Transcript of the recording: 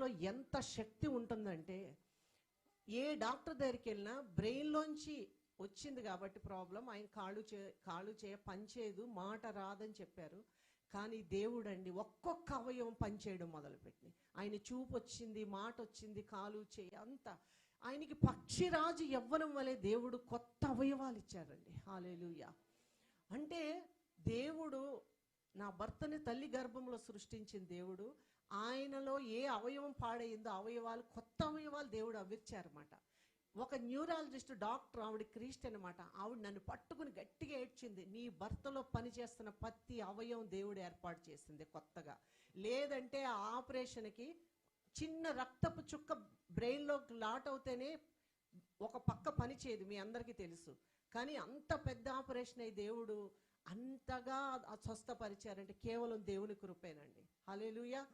మాటలలో ఎంత శక్తి ఉంటుందంటే ఏ డాక్టర్ దగ్గరికి వెళ్ళినా బ్రెయిన్లోంచి వచ్చింది కాబట్టి ప్రాబ్లం ఆయన కాళ్ళు చే కాళ్ళు చేయ పనిచేయదు మాట రాదని చెప్పారు. కానీ దేవుడు అండి ఒక్కొక్క అవయవం పనిచేయడం మొదలుపెట్టింది. ఆయన చూపు వచ్చింది మాట వచ్చింది కాలు చేయి అంతా. ఆయనకి పక్షిరాజు ఇవ్వడం వలె దేవుడు కొత్త అవయవాలు ఇచ్చారండి. హాలేలుయ. అంటే దేవుడు నా భర్తని తల్లి గర్భంలో సృష్టించిన దేవుడు ఆయనలో ఏ అవయవం పాడైందో అవయవాలు కొత్త అవయవాలు దేవుడు అవిర్చారన్నమాట ఒక న్యూరాలజిస్ట్ డాక్టర్ ఆవిడ క్రీస్ట్ అనమాట ఆవిడ నన్ను పట్టుకుని గట్టిగా ఏడ్చింది. నీ భర్తలో పనిచేస్తున్న ప్రతి అవయవం దేవుడు ఏర్పాటు చేసింది కొత్తగా. లేదంటే ఆ ఆపరేషన్కి చిన్న రక్తపు చుక్క బ్రెయిన్లోకి లాట్ అవుతేనే ఒక పక్క పని చేయదు మీ అందరికీ తెలుసు. కానీ అంత పెద్ద ఆపరేషన్ అయి దేవుడు అంతగా స్వస్థపరిచారంటే కేవలం దేవుని కృపేనండి. హల్లెలూయా.